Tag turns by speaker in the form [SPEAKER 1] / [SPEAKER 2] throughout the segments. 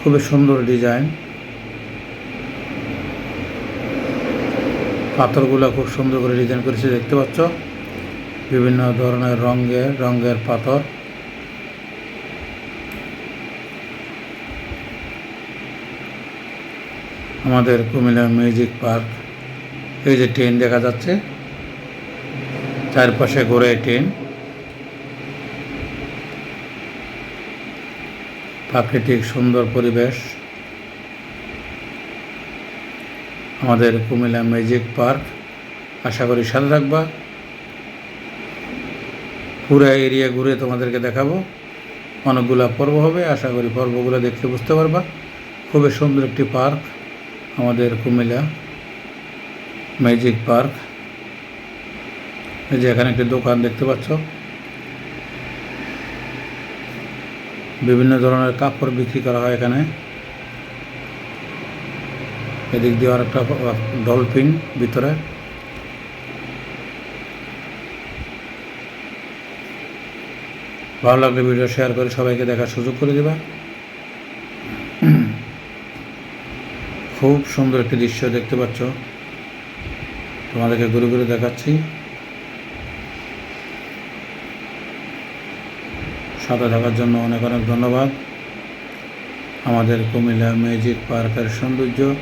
[SPEAKER 1] খুবই সুন্দর ডিজাইন। পাথরগুলো খুব সুন্দর করে ডিজাইন করেছে, দেখতে পাচ্ছ? বিভিন্ন ধরনের রঙের রঙের পাথর। আমাদের কুমিল্লা মিউজিক পার্ক। এই যে ট্রেন দেখা যাচ্ছে, চারপাশে ঘোরে ট্রেন প্রাকৃতিক সুন্দর পরিবেশ। আমাদের কুমিল্লা ম্যাজিক পার্ক, আশা করি সাথে থাকবা। পুরা এরিয়া ঘুরে তোমাদেরকে দেখাবো। অনেকগুলো পর্ব হবে, আশা করি পর্বগুলো দেখতে বুঝতে পারবা। খুবই সুন্দর একটি পার্ক আমাদের কুমিল্লা ম্যাজিক পার্ক। এই যে এখানে একটি দোকান দেখতে পাচ্ছ। বিভিন্ন ধরনের কাপড় বিক্রি করা হয় এখানে। এদিক দিয়ে আর একটা ডলফিন ভিতরে। ভালো লাগলে ভিডিও শেয়ার করে সবাইকে দেখার সুযোগ করে দেবা। খুব সুন্দর একটি দৃশ্য দেখতে পাচ্ছ। তোমাদেরকে ঘুরে ঘুরে দেখাচ্ছি। সাথে থাকার জন্য অনেক অনেক ধন্যবাদ। আমাদের কুমিল্লা ম্যাজিক পার্কের সৌন্দর্য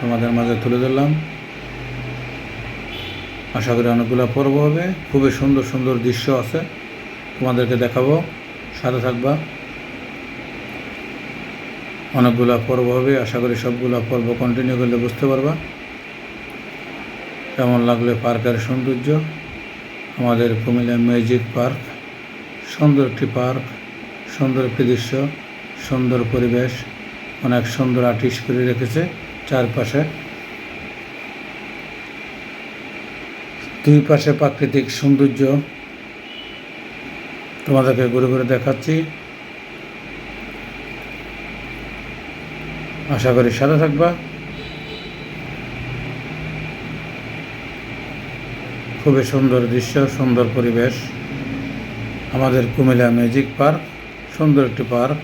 [SPEAKER 1] তোমাদের মাঝে তুলে ধরলাম। আশা করি অনেকগুলো পর্ব হবে। খুবই সুন্দর সুন্দর দৃশ্য আছে। তোমাদেরকে দেখাবো। সাথে থাকবা। অনেকগুলো পর্ব হবে। আশা করি সবগুলো পর্ব কন্টিনিউ করলে বুঝতে পারবা। কেমন লাগলে পার্কের সৌন্দর্য? আমাদের কুমিল্লা ম্যাজিক পার্ক। সুন্দর একটি পার্ক, সুন্দর একটি দৃশ্য, সুন্দর পরিবেশ, অনেক সুন্দর আর্টিস্ট করে রেখেছে চারপাশে। দুই পাশে প্রাকৃতিক সৌন্দর্য তোমাদেরকে ঘুরে ঘুরে দেখাচ্ছি। আশা করি সাথে থাকবা। খুবই সুন্দর দৃশ্য, সুন্দর পরিবেশ। আমাদের কুমিল্লা ম্যাজিক পার্ক, সুন্দর একটি পার্ক।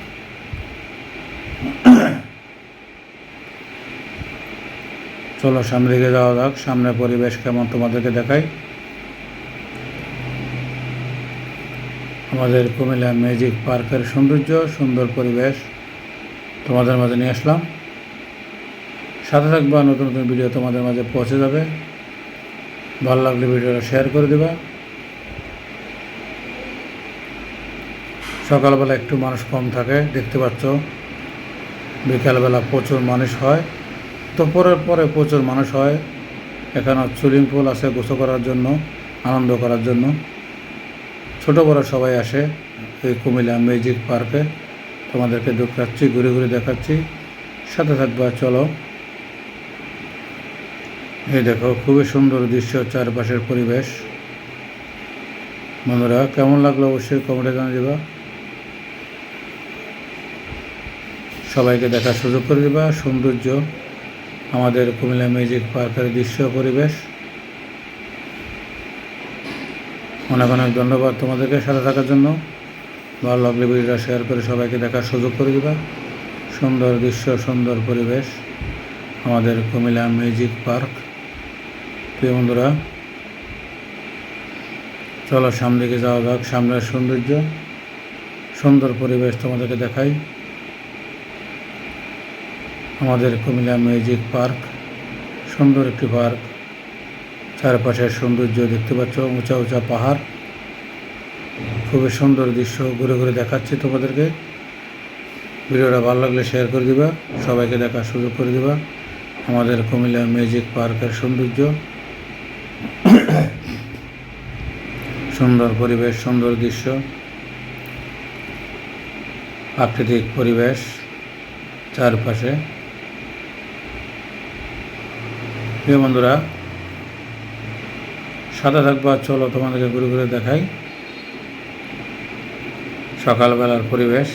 [SPEAKER 1] চলো সামনে দিকে যাওয়া যাক সামনে পরিবেশ কেমন তোমাদেরকে দেখাই। আমাদের কুমিল্লা ম্যাজিক পার্কের সৌন্দর্য, সুন্দর পরিবেশ তোমাদের মাঝে নিয়ে আসলাম। সাথে থাকবা, নতুন নতুন ভিডিও তোমাদের মাঝে পৌঁছে যাবে। ভালো লাগলে ভিডিওটা শেয়ার করে দেবা। সকালবেলা একটু মানুষ কম থাকে, দেখতে পাচ্ছ। বিকালবেলা প্রচুর মানুষ হয়। দুপুরের পরে প্রচুর মানুষ হয়। এখানে সুইমিং পুল আছে গোসল করার জন্য, আনন্দ করার জন্য। ছোট বড় সবাই আসে এই কুমিল্লা ম্যাজিক পার্কে। তোমাদেরকে দেখাচ্ছি, ঘুরে ঘুরে দেখাচ্ছি। সাথে থাকবা, চলো। এই দেখো, খুবই সুন্দর দৃশ্য, চারপাশের পরিবেশ। বন্ধুরা, কেমন লাগল অবশ্যই কমেন্টে জানা দেবা। সবাইকে দেখার সুযোগ করে দেবা। সৌন্দর্য আমাদের কুমিল্লা মিউজিক পার্কের দৃশ্য পরিবেশ। অনেক অনেক ধন্যবাদ তোমাদেরকে সাথে থাকার জন্য। ভালো লাগলে ভিডিওটা শেয়ার করে সবাইকে দেখার সুযোগ করে দেবা। সুন্দর দৃশ্য, সুন্দর পরিবেশ আমাদের কুমিল্লা মিউজিক পার্ক। প্রিয় বন্ধুরা, চলো সামনে দিকে যাওয়া যাক। সামনের সৌন্দর্য, সুন্দর পরিবেশ তোমাদেরকে দেখাই। আমাদের কুমিল্লা মিউজিক পার্ক, সুন্দর একটি পার্ক। চারপাশের সৌন্দর্য দেখতে পাচ্ছ, উঁচা উঁচা পাহাড়। খুবই সুন্দর দৃশ্য, ঘুরে ঘুরে দেখাচ্ছি তোমাদেরকে। ভিডিওটা ভালো লাগলে শেয়ার করে দিবা, সবাইকে দেখার সুযোগ করে দিবা। আমাদের কুমিল্লা মিউজিক পার্কের সৌন্দর্য। সুন্দর পরিবেশ, সুন্দর দৃশ্য। প্রাকৃতিক পরিবেশ চারপাশে। প্রিয় বন্ধুরা, সাদা থাকবা চলো তোমাদেরকে ঘুরে ঘুরে দেখাই। সকালবেলার পরিবেশ।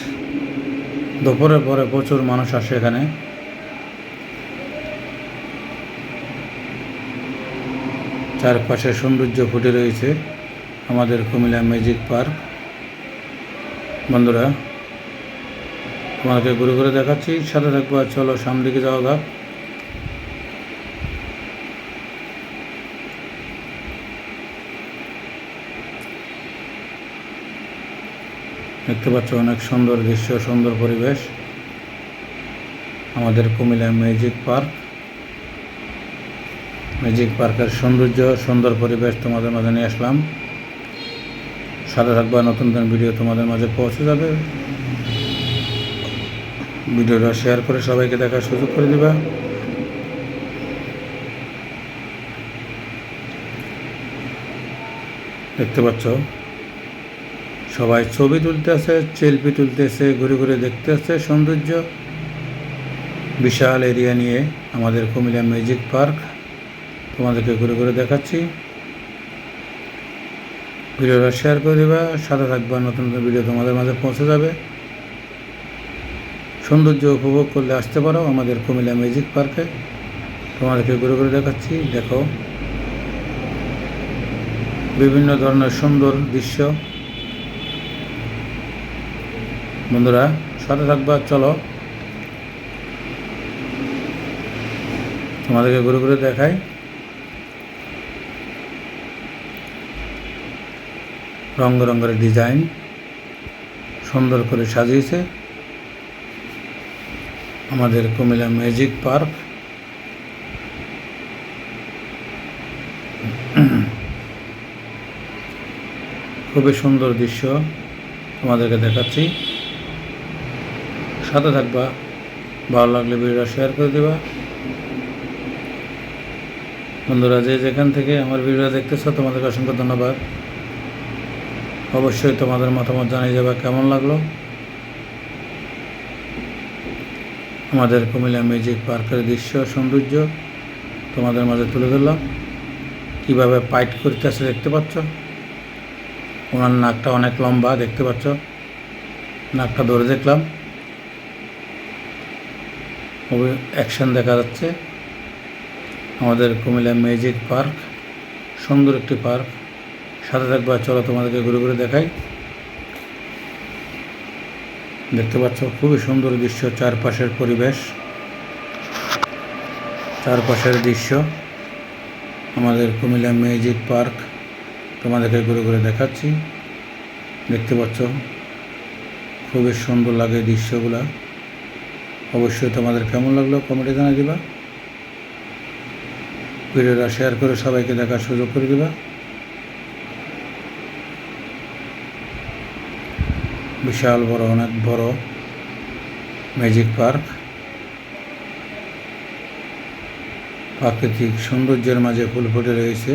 [SPEAKER 1] দুপুরের পরে প্রচুর মানুষ আসে এখানে। চারপাশে সৌন্দর্য ফুটে রয়েছে আমাদের কুমিল্লা ম্যাজিক পার্ক। বন্ধুরা তোমাকে ঘুরে ঘুরে দেখাচ্ছি। সাথে থাকব চলো সামনের দিকে যাওয়া যাক। দেখতে পাচ্ছ অনেক সুন্দর দৃশ্য, সুন্দর পরিবেশ। আমাদের কুমিল্লা ম্যাজিক পার্ক। ম্যাজিক পার্কের সৌন্দর্য, সুন্দর পরিবেশ তোমাদের মাঝে নিয়ে আসলাম। সাথে থাকবা, নতুন নতুন ভিডিও তোমাদের মাঝে পৌঁছে যাবে। ভিডিওটা শেয়ার করে সবাইকে দেখার সুযোগ করে দিবা। দেখতে পাচ্ছ সবাই ছবি তুলতেছে সেলফি তুলতেছে, ঘুরে ঘুরে দেখতে আছে সৌন্দর্য বিশাল এরিয়া নিয়ে আমাদের কুমিল্লা ম্যাজিক পার্ক তোমাদেরকে ঘুরে ঘুরে দেখাচ্ছি। ভিডিওটা শেয়ার করে দেবা, সাথে থাকবা, নতুন নতুন ভিডিও তোমাদের মাঝে পৌঁছে যাবে। সৌন্দর্য উপভোগ করলে আসতে পারো আমাদের কুমিল্লা ম্যাজিক পার্কে তোমাদেরকে ঘুরে ঘুরে দেখাচ্ছি, দেখো। বিভিন্ন ধরনের সুন্দর দৃশ্য। বন্ধুরা, সাথে থাকবা, চলো। তোমাদেরকে ঘুরে ঘুরে দেখাই। রঙ রঙের ডিজাইন সুন্দর করে সাজিয়েছে। আমাদের কুমিল্লা ম্যাজিক পার্ক। খুবই সুন্দর দৃশ্য তোমাদেরকে দেখাচ্ছি। সাথে থাকবা, ভালো লাগলে ভিডিওটা শেয়ার করে দেবা। বন্ধুরা, যে যেখান থেকে আমার ভিডিও দেখতেছো, তোমাদেরকে অসংখ্য ধন্যবাদ। অবশ্যই তোমাদের মতামত জানিয়ে যাবা, কেমন লাগল? আমাদের কুমিল্লা মিউজিক পার্কের দৃশ্য, সৌন্দর্য তোমাদের মাঝে তুলে ধরলাম। কীভাবে পাইট করতেছে দেখতে পাচ্ছ? ওনার নাকটা অনেক লম্বা, দেখতে পাচ্ছ? নাকটা ধরে দেখলাম। অ্যাকশন দেখা যাচ্ছে। আমাদের কুমিল্লা ম্যাজিক পার্ক সুন্দর একটি পার্ক সাথে থাকবা, চলো তোমাদেরকে ঘুরে ঘুরে দেখাই। দেখতে পাচ্ছ, খুবই সুন্দর দৃশ্য, চারপাশের পরিবেশ। চারপাশের দৃশ্য। আমাদের কুমিল্লা ম্যাজিক পার্ক তোমাদেরকে ঘুরে ঘুরে দেখাচ্ছি। দেখতে পাচ্ছ, খুবই সুন্দর লাগে দৃশ্যগুলা। অবশ্যই তোমাদের কেমন লাগল কমেন্টে জানা দিবা। ভিডিওটা শেয়ার করে সবাইকে দেখার সুযোগ করে দিবা। বিশাল বড়, অনেক বড় ম্যাজিক পার্ক প্রাকৃতিক সৌন্দর্যের মাঝে ফুল ফুটে রয়েছে।